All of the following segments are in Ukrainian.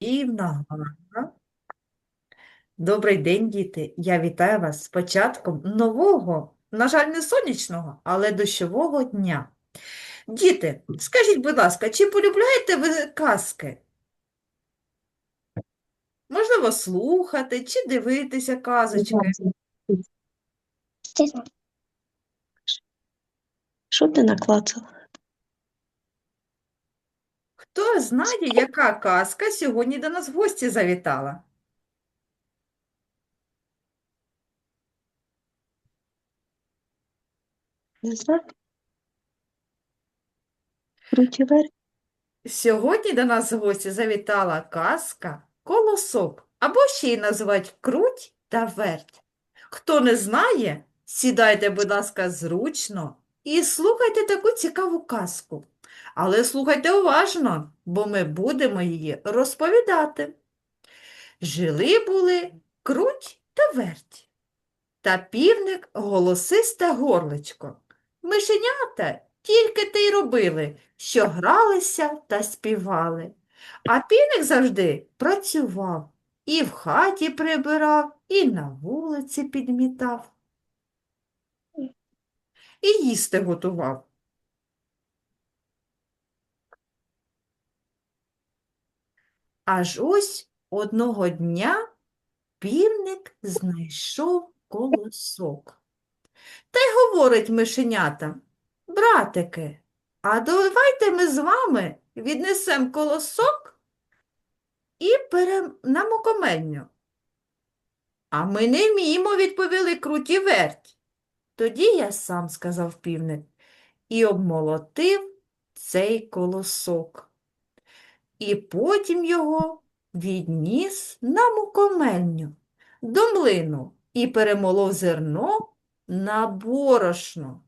Рівна гарна. Добрий день, діти. Я вітаю вас з початком нового, на жаль, не сонячного, але дощового дня. Діти, скажіть, будь ласка, чи полюбляєте ви казки? Можливо, слухати чи дивитися казочки? Що ти наклацала? Хто знає, яка казка сьогодні до нас в гості завітала? Не знаю. Крутівер. Сьогодні до нас в гості завітала казка «Колосок», або ще й називають «Круть та верть». Хто не знає, сідайте, будь ласка, зручно і слухайте таку цікаву казку. Але слухайте уважно, бо ми будемо її розповідати. Жили були круть та верть, та півник голосисте горличко. Мишенята тільки те й робили, що гралися та співали. А півник завжди працював, і в хаті прибирав, і на вулиці підмітав, і їсти готував. Аж ось одного дня півник знайшов колосок. Та й говорить мишенятам, братики, а давайте ми з вами віднесемо колосок і перем на мукомельню. А ми не вміємо, відповіли круті верть. Тоді я сам, сказав півник, і обмолотив цей колосок. І потім його відніс на мукомельню до млину і перемолов зерно на борошно.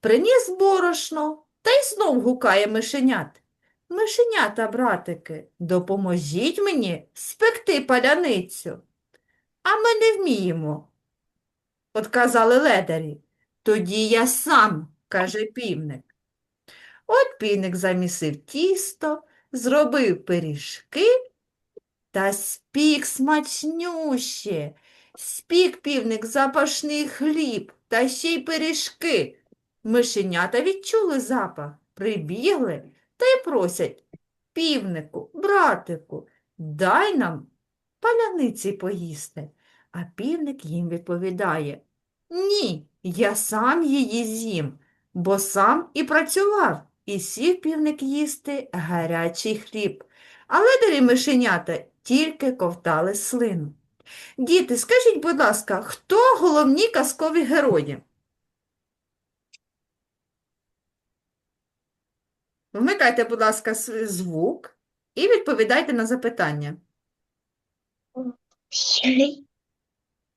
Приніс борошно та й знов гукає мишенят. Мишенята, братики, допоможіть мені спекти паляницю. А ми не вміємо, отказали ледарі. Тоді я сам, каже півник. От півник замісив тісто, зробив пиріжки та спік смачнюще. Спік півник запашний хліб та ще й пиріжки. Мишенята відчули запах, прибігли та й просять півнику, братику, дай нам паляниці поїсти. А півник їм відповідає Ні, я сам її з'їм, бо сам і працював, і сів півник їсти гарячий хліб. А ледарі мишенята тільки ковтали слину. Діти, скажіть, будь ласка, хто головні казкові герої? Вмикайте, будь ласка, звук і відповідайте на запитання.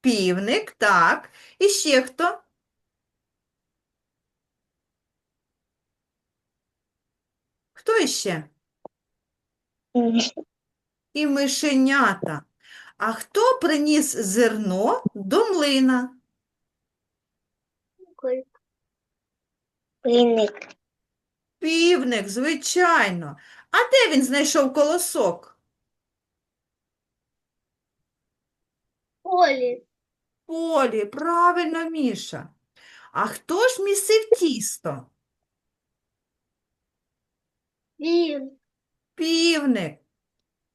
Півник, так. І ще хто? Хто іще? І мишенята. А хто приніс зерно до млина? Пильник. Півник, звичайно. А де він знайшов колосок? Полі. Полі, правильно, Міша. А хто ж місив тісто? Він. Півник.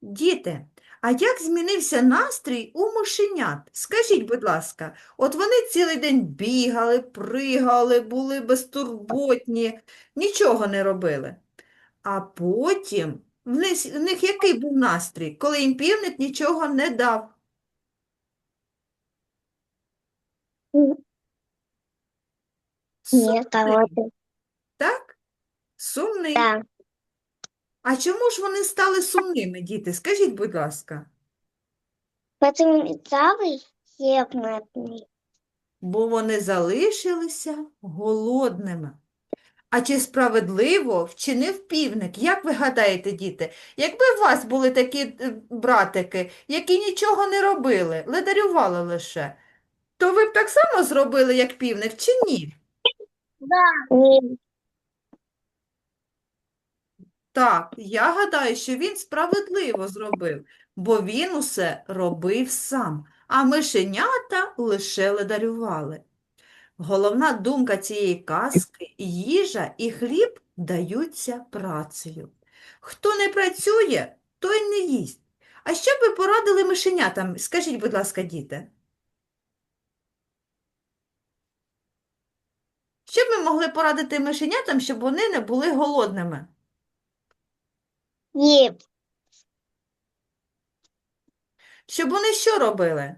Діти, а як змінився настрій у мишенят? Скажіть, будь ласка, от вони цілий день бігали, пригали, були безтурботні, нічого не робили. А потім в них, в них який був настрій, коли їм півник нічого не дав? Сумний, так? Сумний. Так. А чому ж вони стали сумними, діти? Скажіть, будь ласка. Потім цавий є метний. бо вони залишилися голодними. А чи справедливо вчинив півник? Як ви гадаєте, діти, якби у вас були такі е, братики, які нічого не робили, ледарювали лише, то ви б так само зробили, як півник, чи ні? Ні. Так, я гадаю, що він справедливо зробив, бо він усе робив сам, а мишенята лише ледарювали. Головна думка цієї казки – їжа і хліб даються працею. Хто не працює, той не їсть. А що б ви порадили мишенятам? Скажіть, будь ласка, діти. Що б ми могли порадити мишенятам, щоб вони не були голодними? Їв. Щоб вони що робили?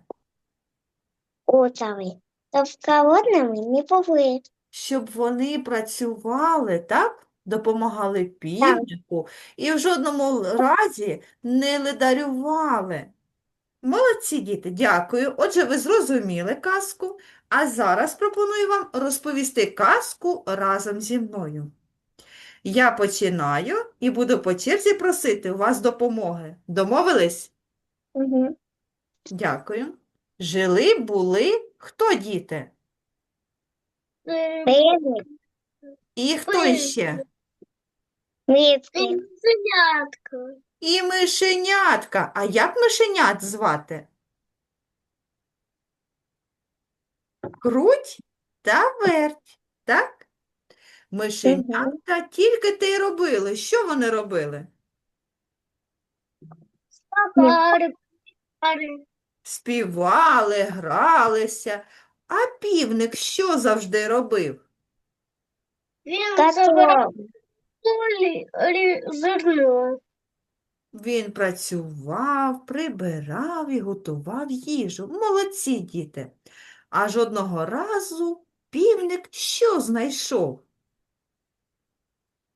Уцави. Тоб голодними не були. Щоб вони працювали, так? Допомагали півнику і в жодному разі не ледарювали. Молодці, діти, дякую. Отже, ви зрозуміли казку, а зараз пропоную вам розповісти казку разом зі мною. Я починаю і буду по черзі просити у вас допомоги. Домовились? Угу. Дякую. Жили були хто діти? Пивник. І хто Ой. іще? Мицький. І мишенятка. А як мишенят звати? Круть та верть, так? Мишенятка тільки те й робили. Що вони робили? Пари, пари. Співали, гралися. А півник що завжди робив? Він забирав рі- зерно. Він працював, прибирав і готував їжу. Молодці діти. Аж одного разу півник що знайшов?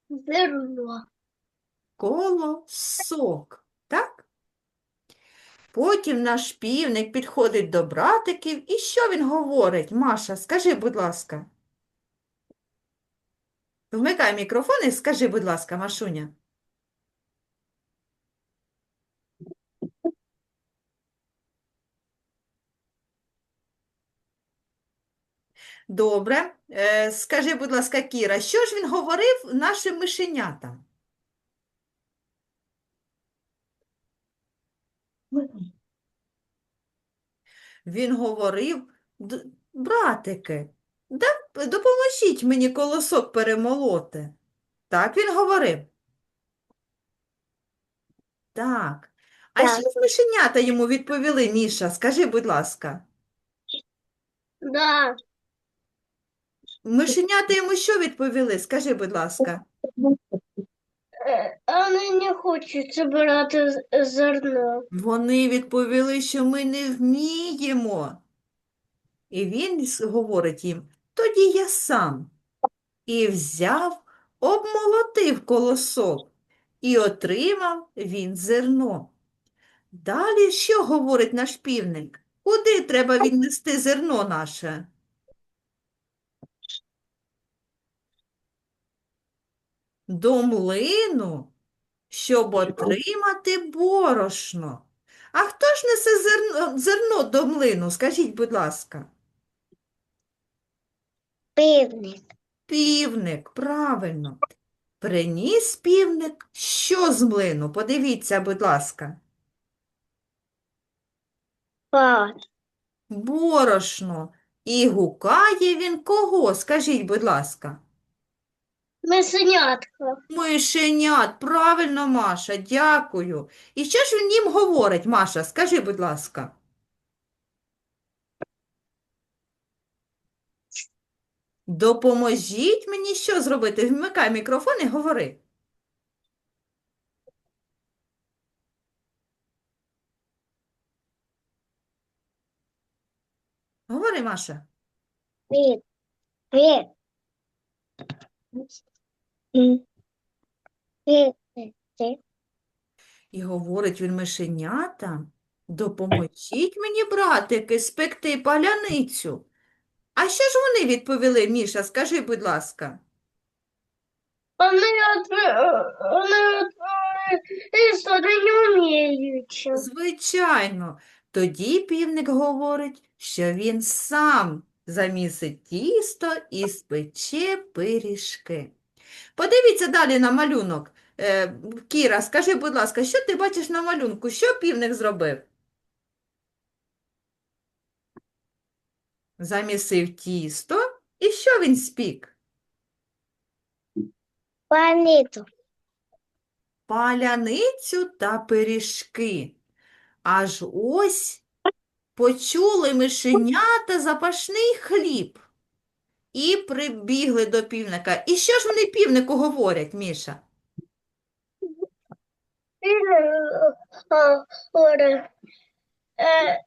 Зерно. Колосок, так? Потім наш півник підходить до братиків, і що він говорить? Маша, скажи, будь ласка. Вмикай мікрофон і скажи, будь ласка, Машуня. Добре. Е, скажи, будь ласка, Кіра, що ж він говорив нашим мишенятам? Він говорив, братики, да- допоможіть мені колосок перемолоти. Так він говорив? Так. А Так. що ж мишенята йому відповіли, Міша? Скажи, будь ласка. Да. Мишенята йому що відповіли? Скажи, будь ласка. Е, Вони не хочуть забирати з- зерно. Вони відповіли, що ми не вміємо. І він говорить їм, тоді я сам. І взяв, обмолотив колосок, і отримав він зерно. Далі що говорить наш півник? Куди треба віднести зерно наше? До млину, щоб отримати борошно. А хто ж несе зерно, зерно до млину? Скажіть, будь ласка. Пивник. Півник, правильно. Приніс півник що з млину? Подивіться, будь ласка. Пар. Борошно. І гукає він кого? Скажіть, будь ласка. Мисенятка. Мишенят, правильно, Маша, дякую. І що ж він їм говорить, Маша? Скажи, будь ласка. Допоможіть мені що зробити? Вмикай мікрофон і говори. Говори, Маша. Пив. Пив. І говорить він мишенята, допоможіть мені, братики, спекти паляницю. А що ж вони відповіли, Міша, скажи, будь ласка. Вони вони не вміють. Звичайно, тоді півник говорить, що він сам замісить тісто і спече пиріжки. Подивіться далі на малюнок. Е, Кіра, скажи, будь ласка, що ти бачиш на малюнку? Що півник зробив? Замісив тісто. І що він спік? Планету. Паляницю та пиріжки. Аж ось почули мишенята запашний хліб. І прибігли до півника. І що ж вони півнику говорять, Міша? Е,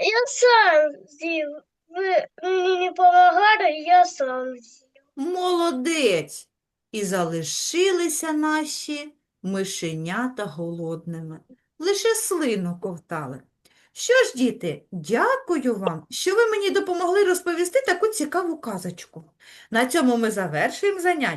я сам з'їв. Ви мені не допомагали, я сам з'їв. Молодець! І залишилися наші мишенята голодними. Лише слину ковтали. Що ж, діти, дякую вам, що ви мені допомогли розповісти таку цікаву казочку. На цьому ми завершуємо заняття.